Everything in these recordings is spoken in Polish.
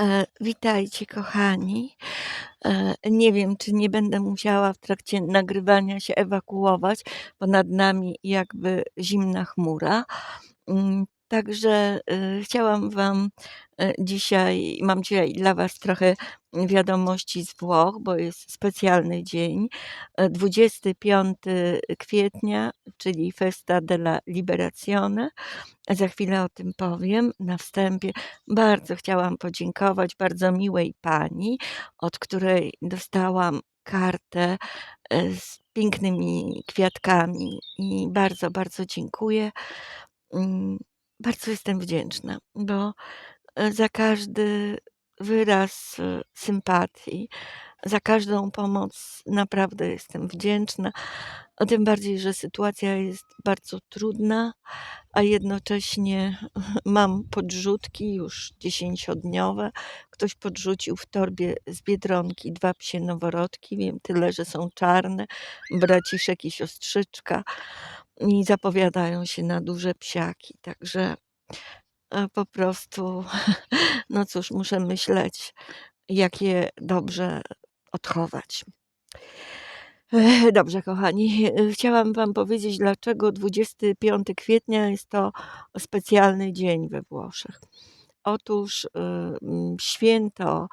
E, witajcie kochani. E, nie wiem, czy nie będę musiała w trakcie nagrywania się ewakuować, bo nad nami jakby zimna chmura. Mm, także, y, chciałam wam, e, dzisiaj mam dzisiaj dla was trochę wiadomości z Włoch, bo jest specjalny dzień, e, 25 kwietnia, czyli Festa della Liberazione. Za chwilę o tym powiem. Na wstępie bardzo chciałam podziękować bardzo miłej pani, od której dostałam kartę, e, z pięknymi kwiatkami i bardzo, bardzo dziękuję. Mm, bardzo jestem wdzięczna, bo, e, za każdy wyraz, e, sympatii, za każdą pomoc naprawdę jestem wdzięczna, a tym bardziej, że sytuacja jest bardzo trudna, a jednocześnie mam podrzutki już dziesięciodniowe. Ktoś podrzucił w torbie z Biedronki 2 psie noworodki, wiem tyle, że są czarne, braciszek i siostrzyczka. I zapowiadają się na duże psiaki, także, po prostu, no cóż, muszę myśleć, jak je dobrze odchować. Ech, dobrze kochani, e, chciałam wam powiedzieć, dlaczego 25 kwietnia jest to specjalny dzień we Włoszech. Otóż, święto,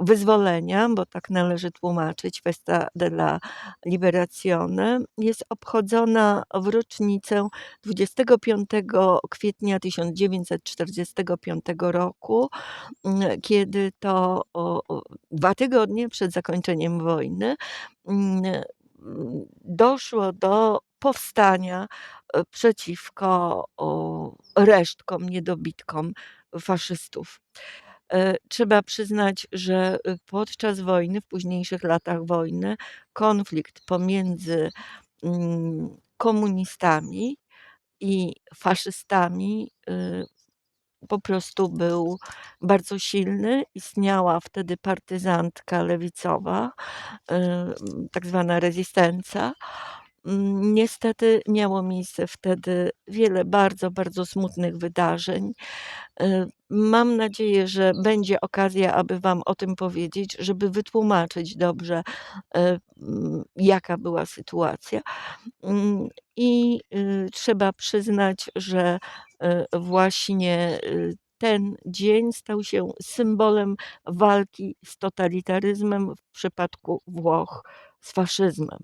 wyzwolenia, bo tak należy tłumaczyć, Festa della Liberazione, jest obchodzona w rocznicę 25 kwietnia 1945 roku, mm, kiedy to 2 tygodnie przed zakończeniem wojny, mm, doszło do powstania, e, przeciwko, resztkom, niedobitkom faszystów. E, trzeba przyznać, że, y, podczas wojny, w późniejszych latach wojny, konflikt pomiędzy, mm, komunistami i faszystami, y, po prostu był bardzo silny. Istniała wtedy partyzantka lewicowa, tak zwana Resistenza. Mm, niestety miało miejsce wtedy wiele bardzo, bardzo smutnych wydarzeń. Y, mam nadzieję, że będzie okazja, aby wam o tym powiedzieć, żeby wytłumaczyć dobrze, e, mm, jaka była sytuacja. Mm, i, y, trzeba przyznać, że, e, właśnie, y, ten dzień stał się symbolem walki z totalitaryzmem, w przypadku Włoch z faszyzmem.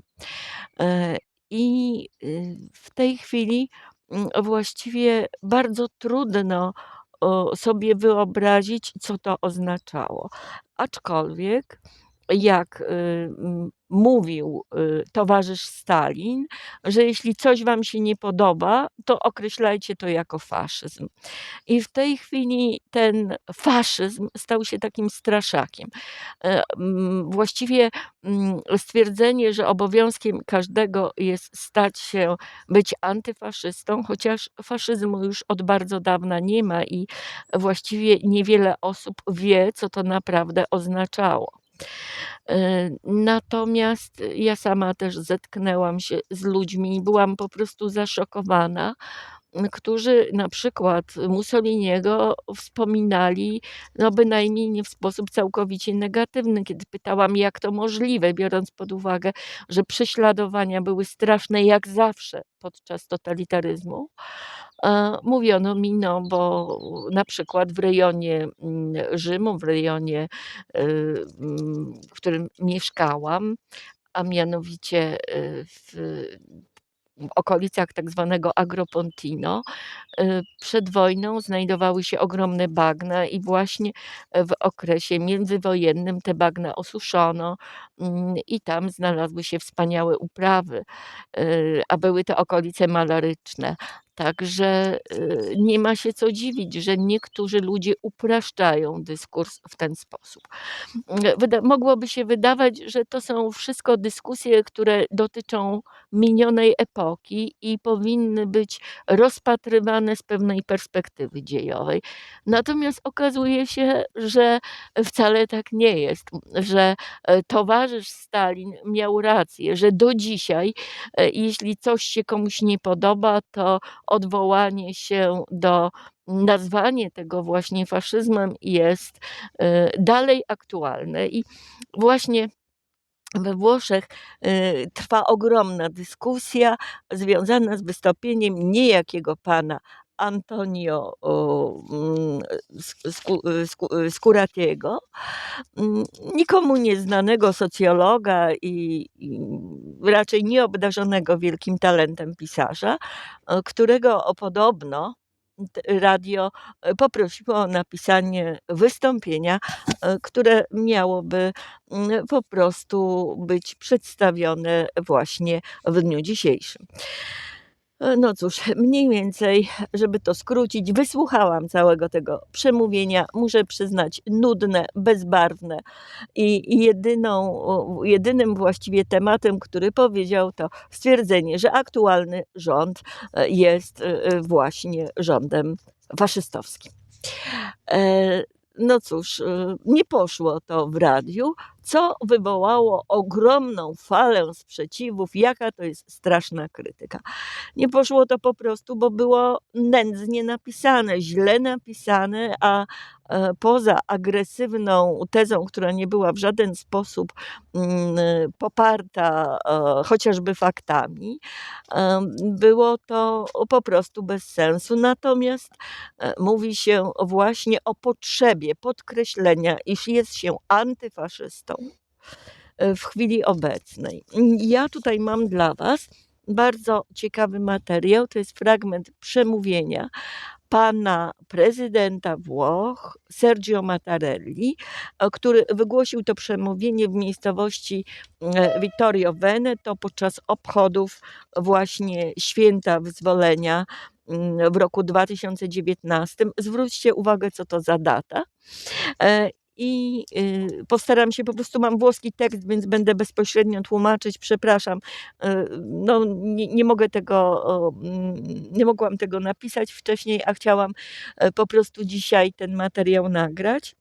I, y, w tej chwili, mm, właściwie bardzo trudno, sobie wyobrazić, co to oznaczało. Aczkolwiek, jak, y, mówił, y, towarzysz Stalin, że jeśli coś wam się nie podoba, to określajcie to jako faszyzm. I w tej chwili ten faszyzm stał się takim straszakiem. E, właściwie, stwierdzenie, że obowiązkiem każdego jest stać się być antyfaszystą, chociaż faszyzmu już od bardzo dawna nie ma i właściwie niewiele osób wie, co to naprawdę oznaczało. E, natomiast ja sama też zetknęłam się z ludźmi i byłam po prostu zaszokowana, którzy na przykład Mussoliniego wspominali, no bynajmniej nie w sposób całkowicie negatywny. Kiedy pytałam, jak to możliwe, biorąc pod uwagę, że prześladowania były straszne jak zawsze podczas totalitaryzmu, mówiono mi, no bo na przykład w rejonie, mm, Rzymu, w rejonie, y, mm, w którym mieszkałam, a mianowicie, y, w okolicach tak zwanego Agropontino, y, przed wojną znajdowały się ogromne bagna i właśnie, w okresie międzywojennym te bagna osuszono, mm, i tam znalazły się wspaniałe uprawy, a były to okolice malaryczne. Także, y, nie ma się co dziwić, że niektórzy ludzie upraszczają dyskurs w ten sposób. Mm, wyda mogłoby się wydawać, że to są wszystko dyskusje, które dotyczą minionej epoki i powinny być rozpatrywane z pewnej perspektywy dziejowej. Natomiast okazuje się, że wcale tak nie jest, że, e, towarzysz Stalin miał rację, że do dzisiaj, e, jeśli coś się komuś nie podoba, to odwołanie się do, nazwanie tego właśnie faszyzmem jest y, dalej aktualne. I właśnie we Włoszech y, trwa ogromna dyskusja związana z wystąpieniem niejakiego pana Antonio o, mm, mm, nikomu nieznanego socjologa i, raczej nieobdarzonego wielkim talentem pisarza, którego podobno radio e, poprosiło o napisanie wystąpienia, e, które miałoby mm, po prostu być przedstawione właśnie w dniu dzisiejszym. E, No cóż, mniej więcej, żeby to skrócić, wysłuchałam całego tego przemówienia. Muszę przyznać, nudne, bezbarwne i jedyną, jedynym właściwie tematem, który powiedział, to stwierdzenie, że aktualny rząd e, jest e, właśnie rządem faszystowskim. No cóż, nie poszło to w radiu, co wywołało ogromną falę sprzeciwów, jaka to jest straszna krytyka. Nie poszło to po prostu, bo było nędznie napisane, źle napisane, a e, poza agresywną tezą, która nie była w żaden sposób mm, poparta e, chociażby faktami, em, było to po prostu bez sensu. Natomiast e, mówi się właśnie o potrzebie podkreślenia, iż jest się antyfaszystą e, w chwili obecnej. Ja tutaj mam dla Was bardzo ciekawy materiał. To jest fragment przemówienia pana prezydenta Włoch, Sergio Mattarelli, e, który wygłosił to przemówienie w miejscowości e, Vittorio Veneto podczas obchodów właśnie święta wyzwolenia mm, w roku 2019. Zwróćcie uwagę, co to za data. I y, postaram się, po prostu mam włoski tekst, więc będę bezpośrednio tłumaczyć. Przepraszam, y, no, nie, nie mogę tego, mm, nie mogłam tego napisać wcześniej, a chciałam e, po prostu dzisiaj ten materiał nagrać.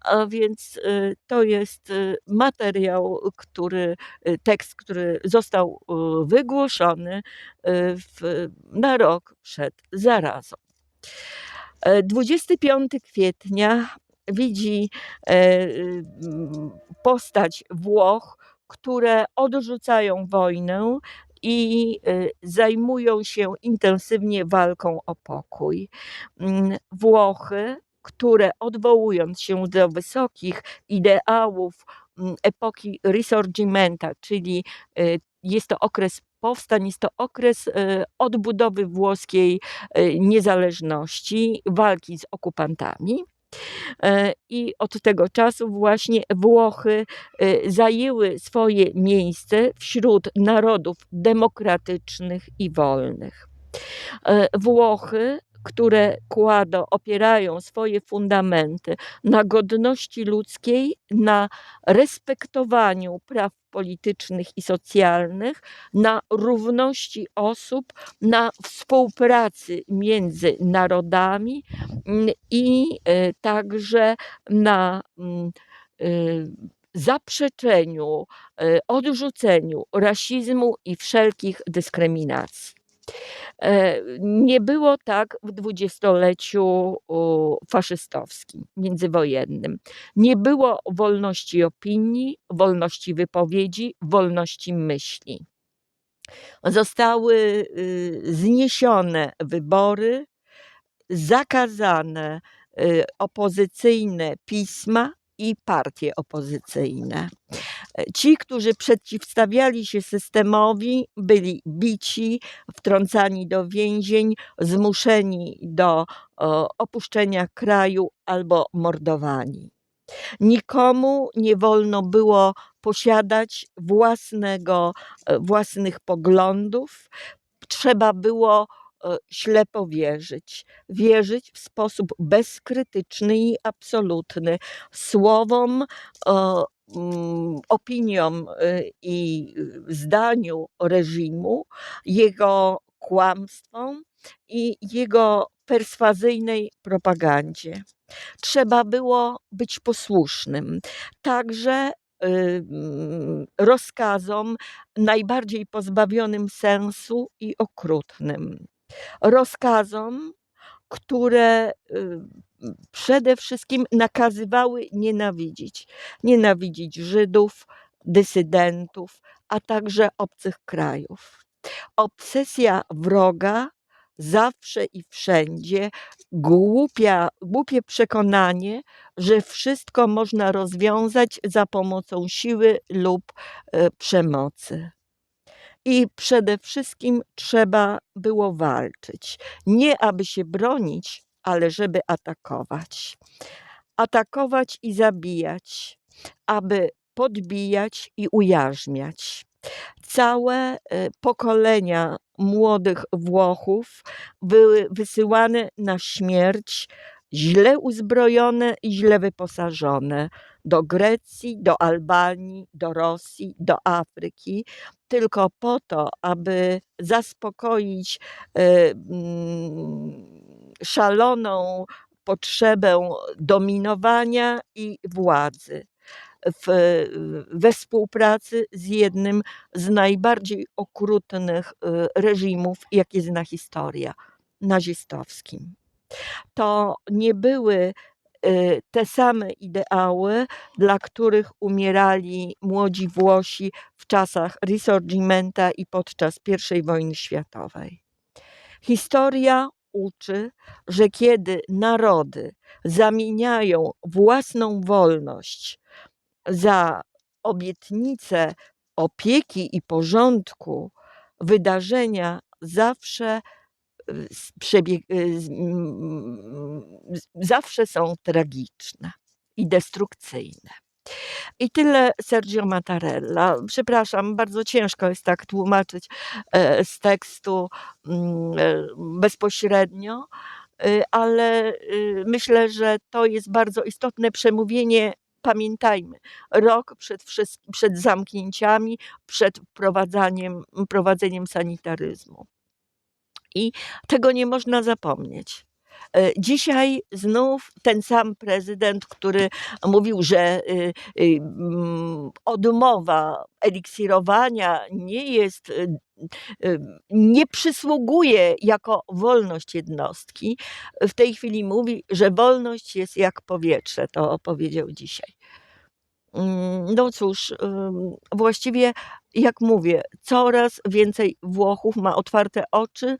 A więc y, to jest materiał, który, tekst, który został wygłoszony w, na rok przed zarazą. E, 25 kwietnia widzi e, y, postać Włoch, które odrzucają wojnę i y, zajmują się intensywnie walką o pokój. Mm, Włochy, które odwołując się do wysokich ideałów mm, epoki Risorgimenta, czyli y, jest to okres powstań, jest to okres odbudowy włoskiej niezależności, walki z okupantami. E, I od tego czasu właśnie Włochy e, zajęły swoje miejsce wśród narodów demokratycznych i wolnych. E, Włochy, które kładą, opierają swoje fundamenty na godności ludzkiej, na respektowaniu praw politycznych i socjalnych, na równości osób, na współpracy między narodami mm, i e, także na mm, y, zaprzeczeniu, e, odrzuceniu rasizmu i wszelkich dyskryminacji. E, Nie było tak w dwudziestoleciu faszystowskim, międzywojennym. Nie było wolności opinii, wolności wypowiedzi, wolności myśli. Zostały y, zniesione wybory, zakazane y, opozycyjne pisma i partie opozycyjne. E, Ci, którzy przeciwstawiali się systemowi, byli bici, wtrącani do więzień, zmuszeni do opuszczenia kraju albo mordowani. Nikomu nie wolno było posiadać własnego, e, własnych poglądów. Trzeba było ślepo wierzyć. Wierzyć w sposób bezkrytyczny i absolutny słowom, e, mm, opiniom y, i zdaniu reżimu, jego kłamstwom i jego perswazyjnej propagandzie. Trzeba było być posłusznym, także y, mm, rozkazom najbardziej pozbawionym sensu i okrutnym. Rozkazom, które y, przede wszystkim nakazywały nienawidzić. Nienawidzić Żydów, dysydentów, a także obcych krajów. Obsesja wroga zawsze i wszędzie, głupia, głupie przekonanie, że wszystko można rozwiązać za pomocą siły lub e, przemocy. I przede wszystkim trzeba było walczyć. Nie aby się bronić, ale żeby atakować. Atakować i zabijać, aby podbijać i ujarzmiać. Całe e, pokolenia młodych Włochów były wysyłane na śmierć, źle uzbrojone i źle wyposażone do Grecji, do Albanii, do Rosji, do Afryki, tylko po to, aby zaspokoić e, mm, szaloną potrzebę dominowania i władzy w, we współpracy z jednym z najbardziej okrutnych y, reżimów, jakie zna historia nazistowskim. To nie były te same ideały, dla których umierali młodzi Włosi w czasach Risorgimenta i podczas I wojny światowej. Historia uczy, że kiedy narody zamieniają własną wolność za obietnicę opieki i porządku, wydarzenia zawsze y, przebieg, y, zawsze są tragiczne i destrukcyjne. I tyle Sergio Mattarella. Przepraszam, bardzo ciężko jest tak tłumaczyć e, z tekstu mm, e, bezpośrednio, y, ale y, myślę, że to jest bardzo istotne przemówienie. Pamiętajmy, rok przed, przed zamknięciami, przed wprowadzaniem, prowadzeniem sanitaryzmu. I tego nie można zapomnieć. E, Dzisiaj znów ten sam prezydent, który mówił, że y, y, mm, odmowa eliksirowania nie jest, y, nie przysługuje jako wolność jednostki, w tej chwili mówi, że wolność jest jak powietrze. To powiedział dzisiaj. Mm, No cóż, właściwie, jak mówię, coraz więcej Włochów ma otwarte oczy,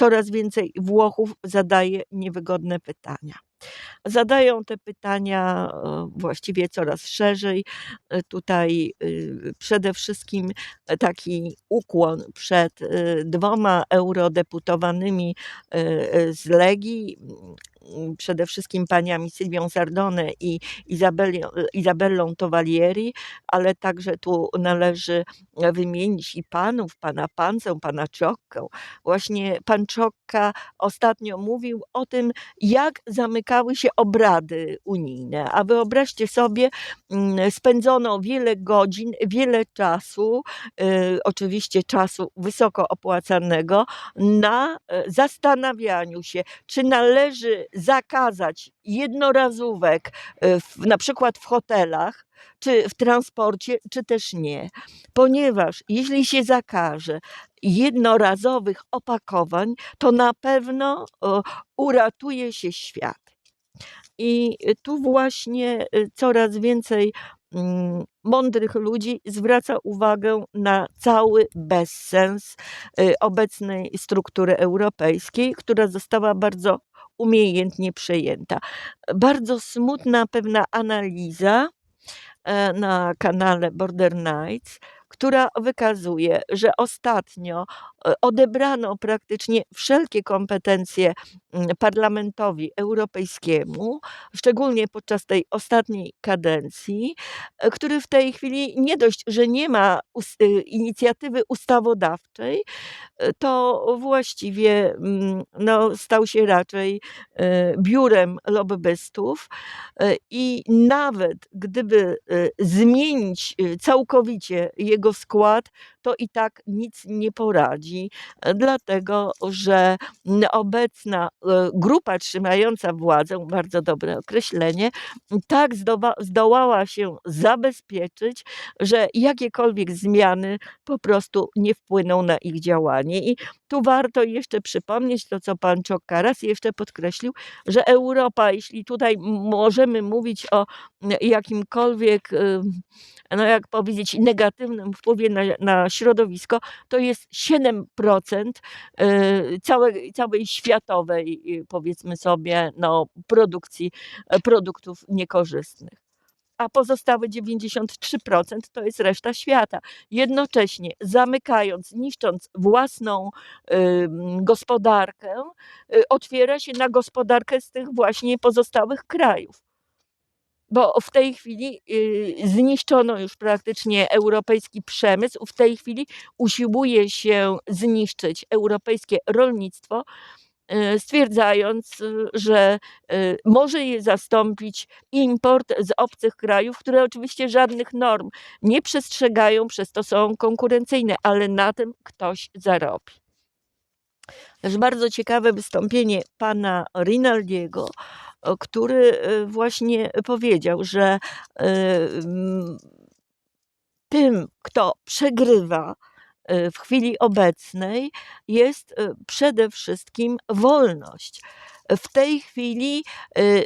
coraz więcej Włochów zadaje niewygodne pytania. Zadają te pytania e, właściwie coraz szerzej. E, Tutaj y, przede wszystkim taki ukłon przed dwoma eurodeputowanymi z Legii, przede wszystkim paniami Sylwią Sardone i Izabelią, Izabellą Towalieri, ale także tu należy wymienić i panów, pana Pancę, pana Czokkę. Właśnie pan Czokka ostatnio mówił o tym, jak zamykały się obrady unijne. A wyobraźcie sobie, mm, spędzono wiele godzin, wiele czasu, y, oczywiście czasu wysoko opłacanego, na e, zastanawianiu się, czy należy zakazać jednorazówek e, w, na przykład w hotelach, czy w transporcie, czy też nie. Ponieważ jeśli się zakaże jednorazowych opakowań, to na pewno uratuje się świat. I tu właśnie y, coraz więcej mm, mądrych ludzi zwraca uwagę na cały bezsens y, obecnej struktury europejskiej, która została bardzo umiejętnie przejęta. Bardzo smutna pewna analiza na kanale Border Nights, która wykazuje, że ostatnio e, odebrano praktycznie wszelkie kompetencje mm, Parlamentowi Europejskiemu, szczególnie podczas tej ostatniej kadencji, e, który w tej chwili nie dość, że nie ma y, inicjatywy ustawodawczej, e, to właściwie mm, no, stał się raczej e, biurem lobbystów e, i nawet gdyby e, zmienić e, całkowicie jego squad to i tak nic nie poradzi, e, dlatego że obecna e, grupa trzymająca władzę, bardzo dobre określenie, tak zdołała się zabezpieczyć, że jakiekolwiek zmiany po prostu nie wpłyną na ich działanie. I tu warto jeszcze przypomnieć to, co pan Czokaras jeszcze podkreślił, że Europa, jeśli tutaj możemy mówić o jakimkolwiek, y, no jak powiedzieć, negatywnym wpływie na, na środowisko, to jest 7% y, całej, całej światowej, y, powiedzmy sobie, no, produkcji e, produktów niekorzystnych. A pozostałe 93% to jest reszta świata. Jednocześnie zamykając, niszcząc własną ym, gospodarkę, y, otwiera się na gospodarkę z tych właśnie pozostałych krajów. Bo w tej chwili y, zniszczono już praktycznie europejski przemysł, w tej chwili usiłuje się zniszczyć europejskie rolnictwo, y, stwierdzając, y, że może je zastąpić import z obcych krajów, które oczywiście żadnych norm nie przestrzegają, przez to są konkurencyjne, ale na tym ktoś zarobi. Też bardzo ciekawe wystąpienie pana Rinaldiego, który y, właśnie powiedział, że y, mm, tym, kto przegrywa y, w chwili obecnej, jest przede wszystkim wolność. W tej chwili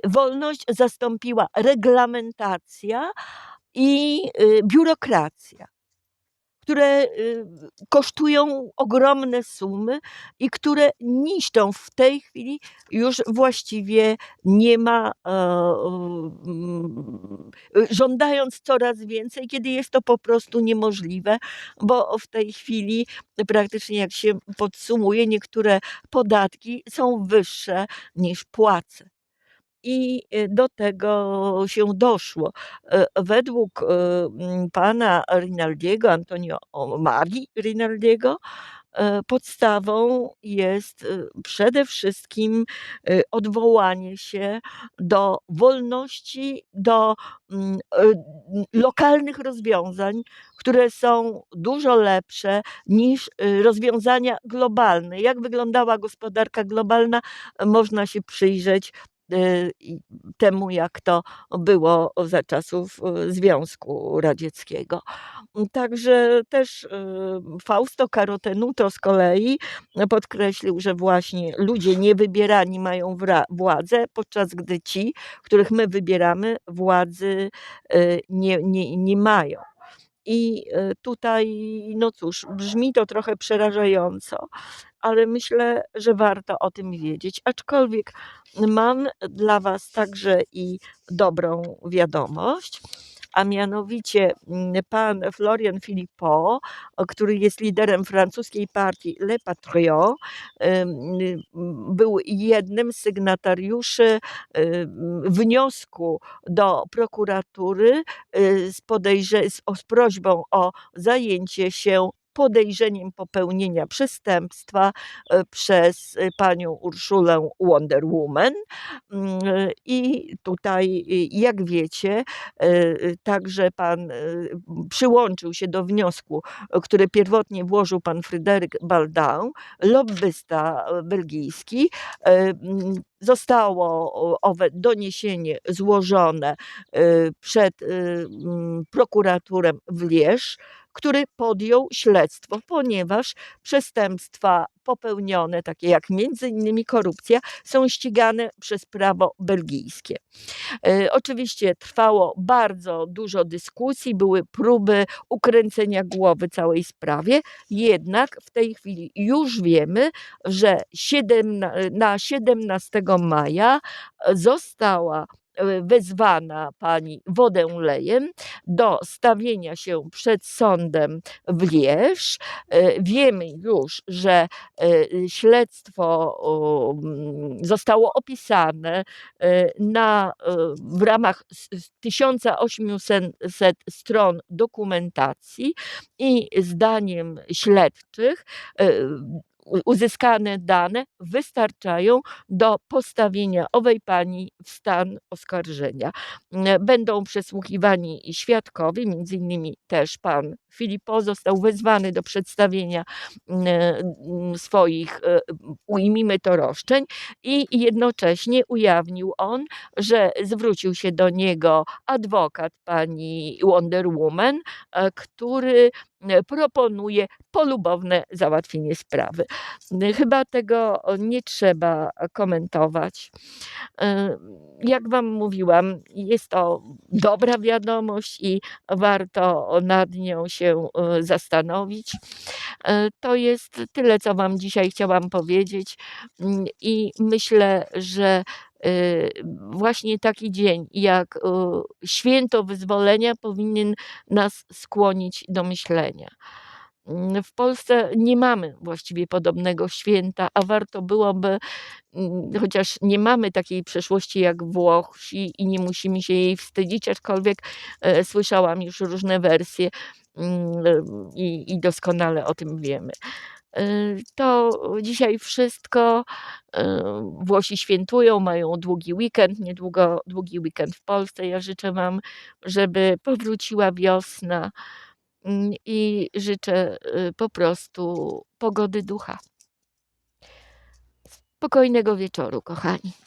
wolność zastąpiła reglamentacja i biurokracja, które y, kosztują ogromne sumy i które niszczą w tej chwili już właściwie nie ma, e, żądając coraz więcej, kiedy jest to po prostu niemożliwe, bo w tej chwili praktycznie jak się podsumuje, niektóre podatki są wyższe niż płace. I y, do tego się doszło. E, Według e, pana Rinaldiego, Antonio Magi Rinaldiego, e, podstawą jest e, przede wszystkim e, odwołanie się do wolności, do lokalnych rozwiązań, które są dużo lepsze niż rozwiązania globalne. Jak wyglądała gospodarka globalna, można się przyjrzeć y, temu, jak to było za czasów y, Związku Radzieckiego. Także też y, Fausto Carotenuto z kolei podkreślił, że właśnie ludzie niewybierani mają władzę, podczas gdy ci, których my wybieramy, władzy y, nie, nie, nie mają. I y, tutaj, no cóż, brzmi to trochę przerażająco, ale myślę, że warto o tym wiedzieć. Aczkolwiek mam dla Was także i dobrą wiadomość, a mianowicie mm, pan Florian Philippot, który jest liderem francuskiej partii Le Patriot, y, był jednym z sygnatariuszy wniosku do prokuratury y, z, z prośbą o zajęcie się podejrzeniem popełnienia przestępstwa e, przez e, panią Urszulę Wonder Woman. Mm, e, I tutaj, jak wiecie, także pan przyłączył się do wniosku, który pierwotnie włożył pan Fryderyk Baldin, lobbysta belgijski. Zostało owe doniesienie złożone e, przed e, mm, prokuraturem w Lierz, który podjął śledztwo, ponieważ przestępstwa popełnione, takie jak między innymi korupcja, są ścigane przez prawo belgijskie. E, Oczywiście trwało bardzo dużo dyskusji, były próby ukręcenia głowy całej sprawie, jednak w tej chwili już wiemy, że siedemna, na 17 maja została e, wezwana pani Wodę-Leyen do stawienia się przed sądem w Lierz. E, Wiemy już, że e, śledztwo mm, zostało opisane e, na, e, w ramach s- s- 1800 stron dokumentacji i zdaniem śledczych e, uzyskane dane wystarczają do postawienia owej pani w stan oskarżenia. Będą przesłuchiwani świadkowie, między innymi też pan Philippot został wezwany do przedstawienia, mm, mm, swoich, e, ujmijmy to, roszczeń i jednocześnie ujawnił on, że zwrócił się do niego adwokat pani Wonder Woman, e, który, e, proponuje polubowne załatwienie sprawy. Chyba tego nie trzeba komentować. E, jak wam mówiłam, jest to dobra wiadomość i warto nad nią się, e, zastanowić. E, to jest tyle, co wam dzisiaj chciałam powiedzieć, mm, i myślę, że, e, właśnie taki dzień jak, święto wyzwolenia powinien nas skłonić do myślenia. Mm, w Polsce nie mamy właściwie podobnego święta, a warto byłoby, mm, chociaż nie mamy takiej przeszłości jak Włosi i nie musimy się jej wstydzić, aczkolwiek, słyszałam już różne wersje, i i doskonale o tym wiemy. E, to dzisiaj wszystko. E, Włosi świętują, mają długi weekend, niedługo długi weekend w Polsce. Ja życzę wam, żeby powróciła wiosna, mm, i życzę, y, po prostu pogody ducha. Spokojnego wieczoru, kochani.